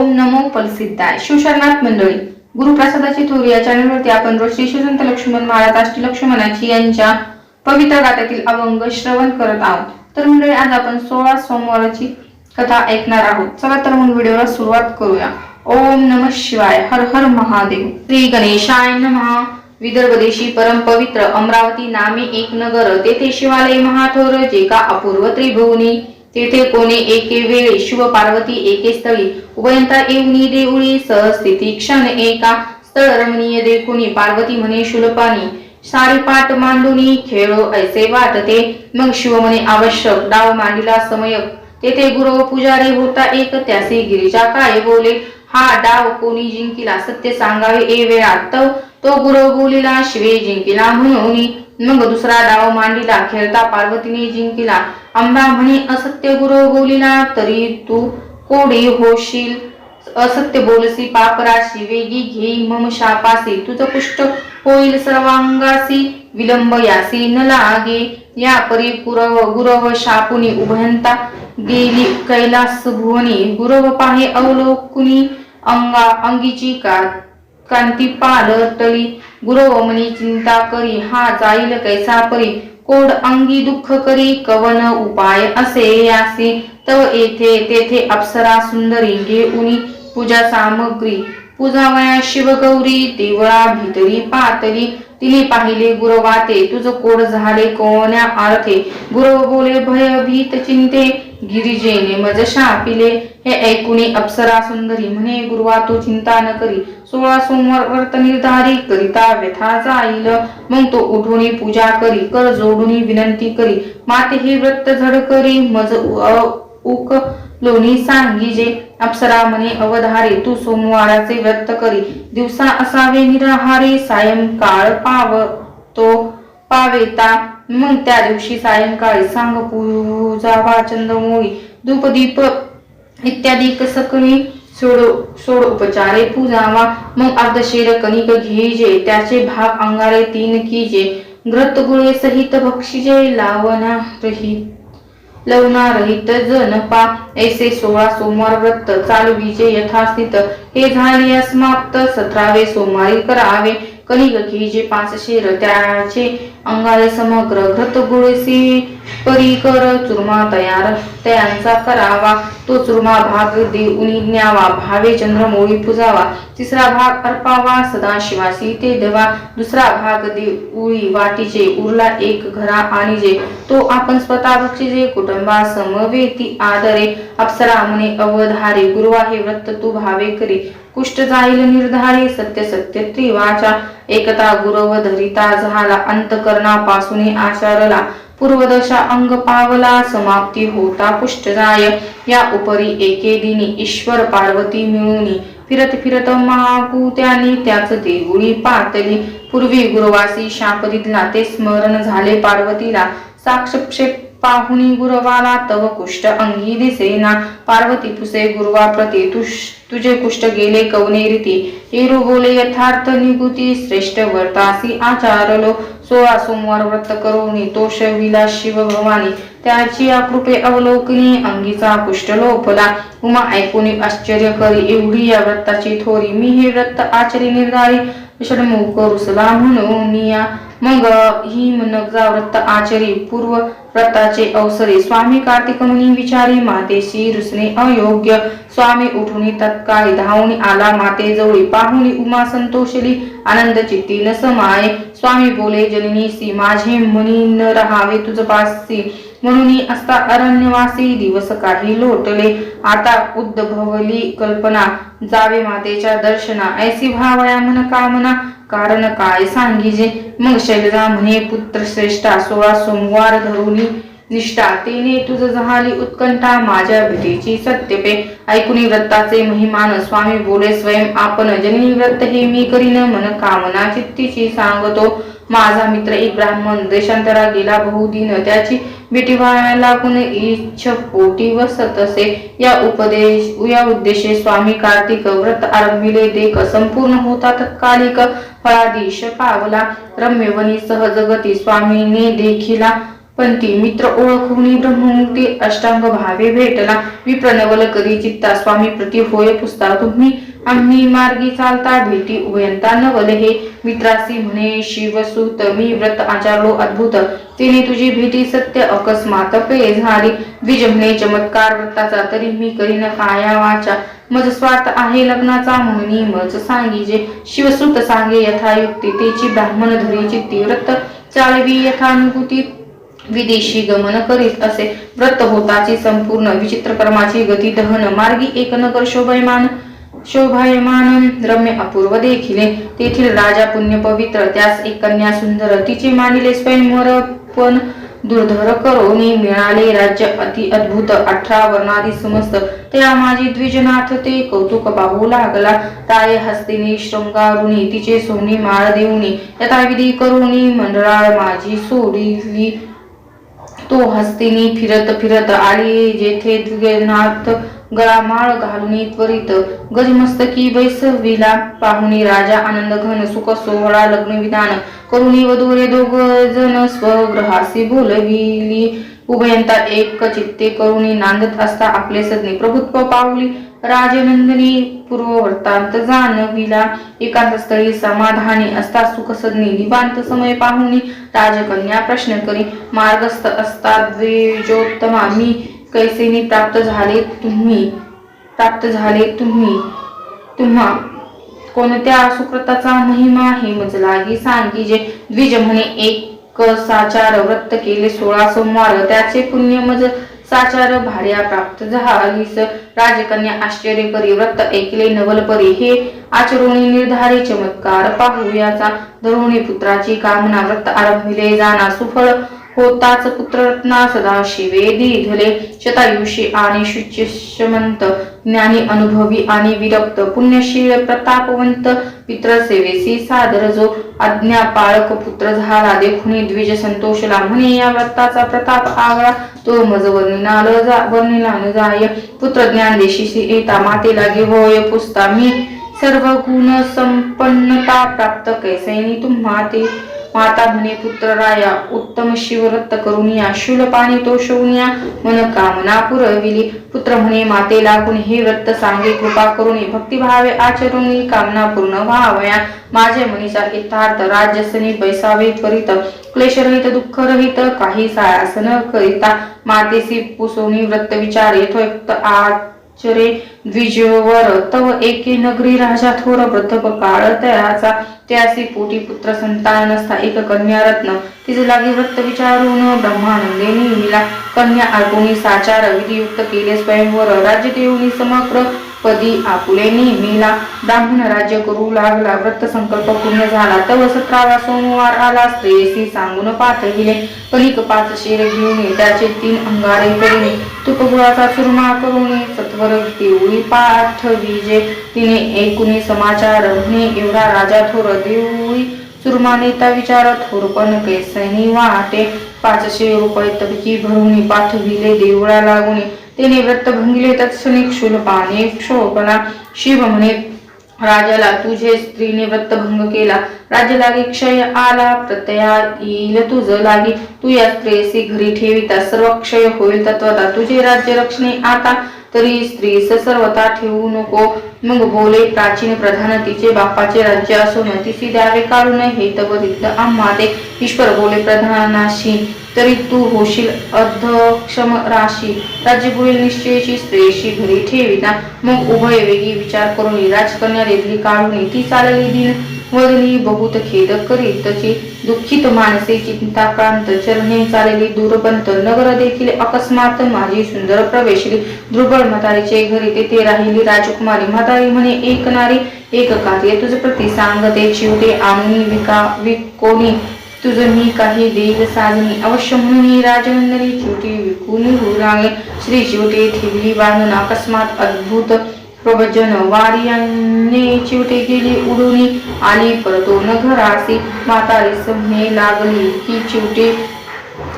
ओम नमो फलसिद्धाय शिवशरणात मंडळी गुरुप्रसादाची थोर या चॅनलवरती आपण रोज श्री शिवसंत लक्ष्मण महाराज अष्टी लक्ष्मणाची यांच्या पवित्र गात्यातील अभंग श्रवण करत आहोत. तर मंडळी आज आपण सोळा सोमवाराची कथा ऐकणार आहोत. चला तर मग व्हिडिओला सुरुवात करूया. ओम नम शिवाय. हर हर महादेव. श्री गणेशाय नमः. विदर्भ देशी परम पवित्र अमरावती नामे एक नगर. तेथे शिवालय महाथोर जे का अपूर्व त्रिभुवनी. तेथे कोणी एके वेळी शिव पार्वती एके स्थळी उभयंता येऊनी देऊळी सहस्थिती क्षण एका स्थळ रमणीय देखुनी पार्वती म्हणे शुलपानी सारी पाट मांडुनी खेळो ऐसे वाटते मग शिव म्हणे आवश्यक डाव मांडिला समयक तेथे गुरु पुजारी होता एक त्यासे गिरिजा काय बोले? हा डाव कोणी जिंकिला सत्य सांगावे ए वेळात तो गुरु बोलिला शिवे जिंकिला म्हणून मग दुसरा डाव मांडिला खेळता पार्वतीने जिंकिला. अंबा म्हणे असत्य गुरु बोलिला तरी तू कोडी होशील. असत्य बोलसी पापराशी वेगी घेई मम शापासी. तुझ पुष्ट होईल सर्वांगासी विलंब यासी. न लागे या परी पुरव गुरव शापुनी उभयंता गेली कैलास भुवनी. गुरव पाहे अवलोकुनी अंगा अंगीची का कांती पालटली गुरव मनी चिंता करी हा जाईल कैसा परी? कोड अंगी दुःख करी कवन उपाय असे यासी. तव येथे तेथे अप्सरा सुंदरी घेऊनी पूजा सामग्री. पूजावया शिवगौरी देवळा भितरी पातरी. तिने पाहिले गुरवाते तुझ कोड झाले कोण्या आरथे? गुरव बोले भय भीत चिंते. गिरिजेने मजशा शापिले हे ऐकुनी अप्सरा सुंदरी म्हणे गुरुवा तू चिंता न करी. सोळा सोमवार व्रत निर्धारी करिता व्यथा जाईल. मग तो उठून पूजा करी कर जोडून विनंती करी. माते हे व्रत झड करी मज उक लोणी सांगिजे अप्सरा म्हणे अवधारे तू सोमवाराचे व्रत करी. दिवसा असावे निराहारी सायंकाळ पाव तो पावेता. मग त्या दिवशी सायंकाळी सांग पूजा चंद्रमोळी धूपदीप इत्यादी कसकणी सोड सोड उपचारे पूजावा. मग अर्धशेर कणिक घेजे त्याचे भाग अंगारे तीन कीजे ग्रत गुळे सहित भक्षिजे लावना रहित लवना रहित जनपा ऐसे सोळा सोमवार व्रत चालविजे यथास्थित. हे झाले समाप्त सतरावे सोमवारी करावे. कलिग घ्यायचे पाच शेर त्याचे अंगाले समग्र घृत गुळसी परिकर चुरमा तयार. त्यांचा करावा तो चुरमा भाग देऊनी न्यावा. भावे चंद्रमोळी पुजावा. तिसरा भाग अर्पावा सदाशिवासी ते देवा. दुसरा भाग देऊळी वाटीचे उरला एक घरा आणि जे तो आपण स्वतः भक्षिजे कुटुंबा समवेती आदरे. अप्सरा म्हणे अवधारे गुरुवा हे व्रत तू भावे करी. कुष्ट जाईल निर्धारी सत्य सत्य त्रिवाचा. एकता गुरव धरिता झाला अंतकरणापासून आचारला. पूर्वदशा अंग पावला समाप्ती होता पुष्टदाय या उपरी एके दिनी ईश्वर पार्वती मिळूनी फिरत फिरत मागुत्याने त्याच देगुळी पातली. पूर्वी गुरुवासी शाप दिला ते स्मरण झाले पार्वतीला. साक्षक्षेप पाहुनी गुरवाला तव कुष्ट अंगी दिसेना. पार्वती पुसे गुरुवा प्रती तुष तुझे कुष्ट गेले कवने रीती एरू बोले यथार्थ निगुती श्रेष्ठ वर्तासी आचारलो. सोळा सोमवार व्रत करोनी तोष विला शिव भवानी. त्याची या कृपे अवलोकनी अंगीचा कुष्ट लोपला. उमा ऐकुनी आश्चर्य करी एवढी या व्रताची थोरी. मी हे व्रत आचरी निर्धारी. षडमुख रुसला म्हणून या. मग ही मनगजा व्रत आचरी पूर्व व्रताचे अवसरे. स्वामी कार्तिक मुनी विचारी मातेशी रुसणे अयोग्य. स्वामी उठून तत्काळी धावून आला माते जवळी. पाहुणी उमा संतोषली आनंद चित्ती न समाये. स्वामी बोले जननी सी माझे मनी न रहावे तुझ पासी. म्हणून असता अरण्यवासी दिवस काही लोटले. आता उद्भवली कल्पना. जावे मातेच्या दर्शना. ऐसी भावया मन कामना. कारण काय सांगिजे? मग शैलजा म्हणे पुत्र श्रेष्ठा सोळा सोमवार धरुनी निष्ठा. तिने तुझ झाली उत्कंठा. माझ्या भेटीची सत्यपे. ऐकुनी व्रताचे महिमान. स्वामी बोले स्वयं आपण जननी व्रत हे मी करीन. मन कामना चित्तीची सांगतो. माझा मित्र एक ब्राह्मण. देशांतरा गेला बहुदिन. त्याची लागून इच्छ पोटी वसतसे या उपदेश या उद्देशे स्वामी कार्तिक व्रत आरंभिले. देख संपूर्ण होता तत्कालिक फळाधीश पावला रम्यवनी सहजगती स्वामीने देखिला. पंथी मित्र ओळखुनी ब्रह्ममुक्ती अष्टांग भावे भेटला. विप्रणवल करी चित्ता स्वामी प्रति होय पुस्ता तुम्ही. आम्ही मार्गी चालता भेटी उभयंता नवल हे. मित्रासी म्हणे शिवसुत मी व्रत आचारलो अद्भुत. तिने तुझी भेटी सत्य अकस्मात पे झाली. द्विज म्हणे चमत्कार व्रताचा तरी मी करीन काया वाचा. मज स्वार्थ आहे लग्नाचा म्हणून मज सांगी जे शिवसुत सांगे यथायुक्ती तेची ब्राह्मण धरी चित्ती व्रत चालवी यथानुभूती विदेशी गमन करीत असे. व्रत होताची संपूर्ण विचित्र कर्माची गती दहन मार्गी एक नगर शोभयमान. शोभायमान रम्य अपूर्व देखिले. तेथील राजा पुण्य पवित्र त्यास एक कन्या सुंदर तिचे मानिले स्वयंवर पण दुर्धर करोनी मिळाले. राज्य अति अद्भुत अठरा वर्णादी समस्त. त्या माझी द्विजनाथ ते कौतुक पाहू लागला. ताय हस्तिनी शृंगारुनी तिचे सोनी माळ देऊनी यथाविधी करुणी मंडळाळ माझी सोडिली. तो हस्तिनी फिरत फिरत आली जेथे द्विजनाथ गळामाळ घालून त्वरित गजमस्तकी वैसविला पाहुणी राजा आनंद घन सुख सोहळा लग्न विधान करुणी वधूरे दोघ जण स्वग्रहासी बोलविली. उभयंता एक चित्ते करुणी नांदत असता आपले सदनी प्रभुत्व पावली. राजनंदिनी पूर्ववर्तांत जाणविला. एकांत स्थळी समाधानी असता सुखसज्ञी निवांत समय पाहुणी. राजकन्या प्रश्न करी मार्गस्थ असता द्विजोत्तमा. मी कैसेनी प्राप्त झाले तुम्ही प्राप्त झाले तुम्ही तुम्हा कोणत्या सुकृताचा महिमा आहे मज लागी सांगी जे द्विज म्हणे एक साचार व्रत केले सोळा सोमवार. त्याचे पुण्य मज साचार भाड्या प्राप्त झालीस. राजकन्या आश्चर्य परी व्रत ऐकले नवलपरी हे आचरुणी निर्धारी चमत्कार. पाहू याचा धरुणी पुत्राची कामना. व्रत आरंभिले जाना सुफळ होताच पुत्ररत्ना सदा शिवे दिधले शतायुषी आणि शुचिष्यमंत ज्ञानी अनुभवी आणि विरक्त पुण्यशील प्रतापवंत पित्रसेवेसी सादर जो आज्ञा पाळक पुत्र झाला देखुनी द्विज संतोषला म्हणे या व्रताचा प्रताप आगळा तो मज वर्णिनाल जा वर्णिला न जाय. पुत्र ज्ञान देशीसी येता मातेला घेवय पुस्ता मी. सर्व गुण संपन्नता प्राप्त कैसैनी तुम्हा ते माता म्हणे पुत्र राया उत्तम शिवरत्त करून या शूल पाणी तो या मन कामना पुरविली. पुत्र म्हणे माते लागून हे व्रत सांगे कृपा करून भक्तिभावे आचरुणी कामना पूर्ण व्हावया. माझे मनीचा यथार्थ राज्यसनी बैसावे करीत. क्लेशरहित दुःख रहित काही सायासन न करिता मातेसी पुसोनी व्रत विचार यथोक्त चरे द्विजवर तव एके नगरी राजा थोर वृद्ध काळ तयाचा त्यासी पोटी पुत्र संतान नसता एक कन्या रत्न. तिचे लागी व्रत विचारून ब्रह्मानंदे निमिला कन्या अर्पुणी साचार विधियुक्त केले स्वयंवर. राज्य देऊनी समग्र पदी आपुले नेहमीला ब्राह्मण राज्य करू लागला. व्रत संकल्प पूर्ण झाला. तव सतरावा सोमवार आला स्त्रेयसी सांगून पाठविले पलिक पाच शिर घेऊन त्याचे तीन अंगारे करून तुपगुळाचा चुरमा करून सत्वर देऊळी पाठविजे तिने एकुणी समाचार. म्हणे एवढा राजा थोर देऊळी. चुरमा नेता विचार. थोरपण कैसनी वाटे. पाचशे रुपये तपकी भरून पाठविले देवळा लागून त्याने व्रत भंगले तत्सनिक शूलपाने क्षोभला शिव म्हणे राजाला तुझे स्त्रीने व्रत भंग केला। राज्य लागे क्षय आला प्रत्यया येईल तुझ लागी। तू या स्त्रेसी घरी ठेविता सर्व क्षय होईल तत्वता। तुझे राज्य रक्षणे आता। तरी स्त्री ससर्वता ठेवू नको. मग बोले प्राचीन प्रधान तिचे बापाचे राज्य असून तिची द्यावे काढून हे तवरित आम्हा ते. ईश्वर बोले प्रधानाशी तरी तू होशील अध्यक्षम राशी. राज्यपुढील निश्चयची स्त्रीशी घरी ठेविता मग उभय वेगी विचार करून राजकन्या रेदली काढून ती चालली दिन वदली बहुत खेद करीत तची दुःखित माणसे चिंताक्रांत चरणे चालली दूरपंत नगर देखील अकस्मात माझी सुंदर प्रवेशली. दुर्बळ म्हातारीचे घरी तेथे राहिली राजकुमारी म्हातारी म्हणे एक नारी एक कार्य तुझ प्रति सांगते चिवटे आणून विका विकोणी. तुझं मी काही देईल साधनी अवश्य म्हणून राजनंदनी चिवटी विकून होऊ लागले श्री चिवटे ठेवली बांधून अकस्मात अद्भुत प्रवचन वारियांनी चिवटे गेली उडून आली परतो न घरासी म्हातारी म्हणे लागली. की चिवटे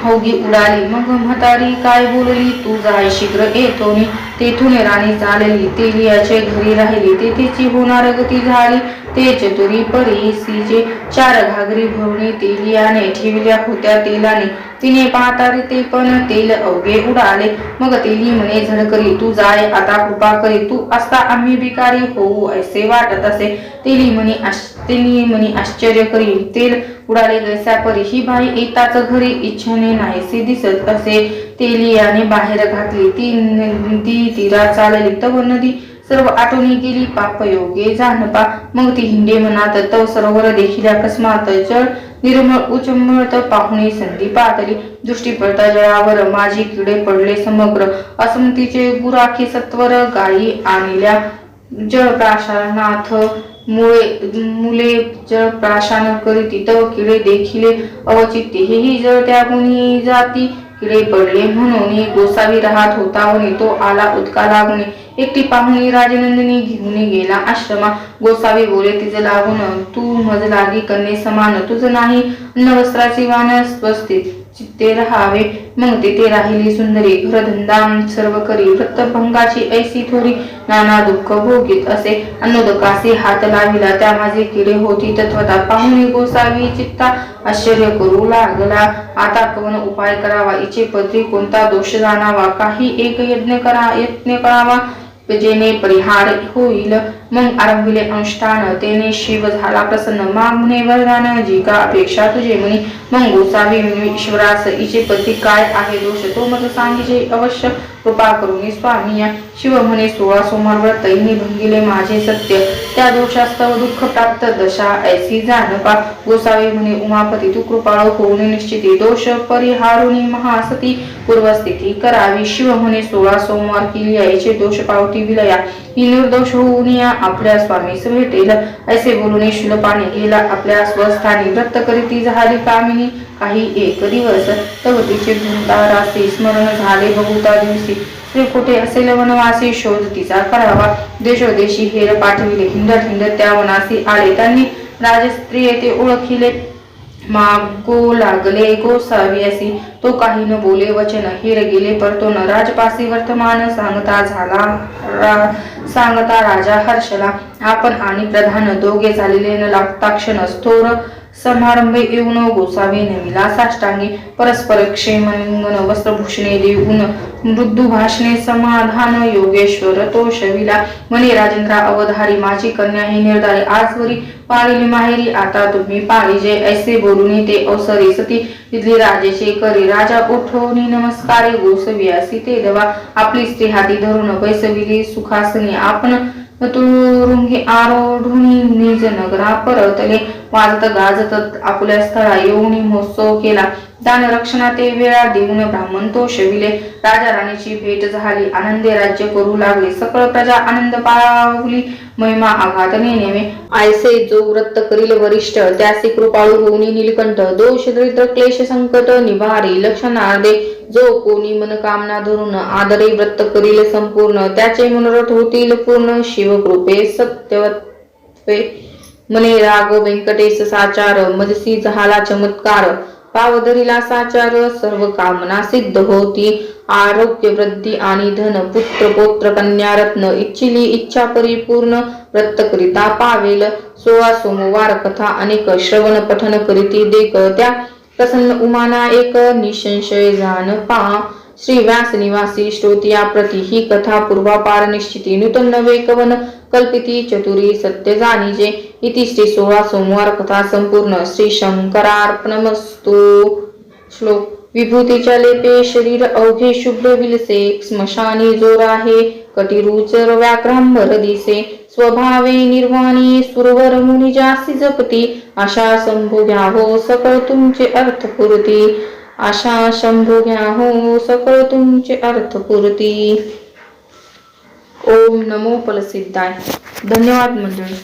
अवघी उडाली. मग म्हातारी काय बोलली? तू जाय शीघ्र येतो नि तेथून राणी चालली. तेलियाचे घरी राहिली. तेथेची होणार गती झाली. ते चतुरी परीसीचे चार घागरी भरणी तेलियाने ठेवल्या होत्या तेलाने. तिने पाहतारी ते पण तेल अवघे उडाले. मग तेली म्हणे झडकरी तू जाय. आता कृपा करी. तू असता आम्ही भिकारी होऊ असे वाटत असे. तेली म्हणे आश तेली म्हणे आश्चर्य करी तेल उडाले गैसा परी ही बाई येताच घरी इच्छेने नाहीसे दिसत असे तेलियाने बाहेर घातली. ती ती तीरा चालली. तव नदी सर्व आठवणी गेली. पाप योगे जानपा मग ती हिंडे मनात तव सरोवर देखील अकस्मात जळ निर्मळ उचंबळत पाहुणे संधी पातली दृष्टी पडता जळावर माझी किडे पडले समग्र. असमतीचे गुराखी सत्वर गायी आणल्या. जळप्राशानाथ मुळे मुले जर प्राशान करीती तव किडे देखिले अवचित्ते हेही जर त्या गुणी जाती किडे पडले म्हणून गोसावी राहत होता होणे तो आला उदका लागणे एकटी पाहुणी राजनंदिनी घेऊन गेला आश्रमा. गोसावी बोले तिचे लागून तू मज लागी कन्ये समान तुझं नाही. अन्न वस्त्राची वान स्वस्तित चित्ते राहावे. मग तेथे राहिली सुंदरी. घरधंदा सर्व करी. व्रतभंगाची ऐसी थोडी नाना दुःख भोगीत असे. अन्नोदकासी हात लाविला. त्या माझे किडे होती तत्वता पाहुणे गोसावी. चित्ता आश्चर्य करू लागला. आता कवन उपाय करावा. इचे पत्री कोणता दोष जाणावा? काही एक यज्ञ करा यत्न करावा. जेने परिहार होईल. मग आरंभिले अनुष्ठान तेने शिव झाला प्रसन्न. मागणे वरदान जी का अपेक्षा तुझे म्हणे मग गोसावी ईश्वरास इचे पती काय आहे दोष? तो मग सांगिजे अवश्य. कृपा करून स्वामी या शिव म्हणे सोळा सोमवार व्रत भंगिले माझे सत्य. त्या दोषास्तव दुःख प्राप्त दशा ऐसी जानपा गोसावी म्हणे उमापती तू कृपाळ होऊन निश्चिती. दोष परिहारुणी महासती. पूर्वस्थिती करावी. शिव म्हणे सोळा सोमवार केली यायचे दोष पावती विलया. निर्दोष होऊन या आपल्या स्वामीस भेटेल असे बोलून शुलपाने गेला. आपल्या स्वस्थानी व्रत करीती झाली कामिनी. काही एक दिवस तव तिचे रासी स्मरण झाले बहुता दिवशी. श्री कुठे असेल वनवासी? शोध तिचा करावा. देशोदेशी हेर पाठविले हिंडत हिंडत त्या वनासी आले. त्यांनी राजस्त्री येथे ओळखिले. मागो लागले गोसाव्यासी तो काही न बोले वचन हिर गेले परतो न राजपासी वर्तमान सांगता झाला. रा, सांगता राजा हर्षला आपण आणि प्रधान दोघे झालेले न लागता क्षण स्थोर समारंभ येऊन गोसावी नमिला साष्टांगी परस्पर क्षेमन वस्त्रभूषणे देऊन मृदू भाषणे समाधान योगेश्वर तो शविला. म्हणे राजेंद्र अवधारी माझी कन्या ही निर्धारी. आजवरी पाळीली माहेरी आता तुम्ही पाहिजे ऐसे बोलून ते अवसरे सती. तिथली राजेचे करी राजा उठवणी नमस्कारे. गोसवी असी ते देवा. आपली स्त्री हाती धरून बैसविली सुखासनी. आपण तुरुंगी आरोढुनी निज नगरा परतले. वाजत गाजत आपल्या स्थळा येऊन महोत्सव केला. दान रक्षणा ते वेळा देऊन ब्राह्मण तो शविले. राजा राणीची भेट झाली. आनंदे राज्य करू लागले. सकळ प्रजा आनंद पावली महिमा आघात नेमे आयसे जो व्रत करील वरिष्ठ त्यासी कृपाळू होऊन नीलकंठ. दोष दरिद्र क्लेश संकट निवारे. लक्षणार्धे जो कोणी मनकामना धरून आदरे व्रत करील संपूर्ण त्याचे मनोरथ होतील पूर्ण. शिवकृपे सत्यवत्वे मने राग व्यंकटेश साचार मजसी झाला चमत्कार पावधरीला साचार सर्व कामना सिद्ध होती. आरोग्य वृद्धी आणि धन पुत्र पोत्र कन्या रत्न इच्छिली इच्छा परिपूर्ण व्रत पावेल. सोळा सोमवार कथा अनेक श्रवण पठन करीती देख त्या प्रसन्न उमाना एक निशंशय जाण पा. श्री व्यास निवासी श्रोतिया प्रति ही कथा पूर्वापार निश्चिती नूतन नवे कवन कल्पिती चतुरी सत्य जाणीजे. इति श्री सोळा सोमवार कथा संपूर्ण श्री शंकरार्पणमस्तु. श्लोक विभूतीच्या लेपे शरीर अवघे शुभ्र विलसे स्मशानी जोर आहे कटिरुचर व्याक्रांबर दिसे. स्वभावे निर्वाणी सुरवर मुनी जास्ती जपती अशा संभो घ्यावो सकळ तुमचे अर्थ पुरती. आशा शंभू घ्या हो सकळ तुमचे अर्थ ओम नमो फलसिद्धाय. धन्यवाद मंडळी.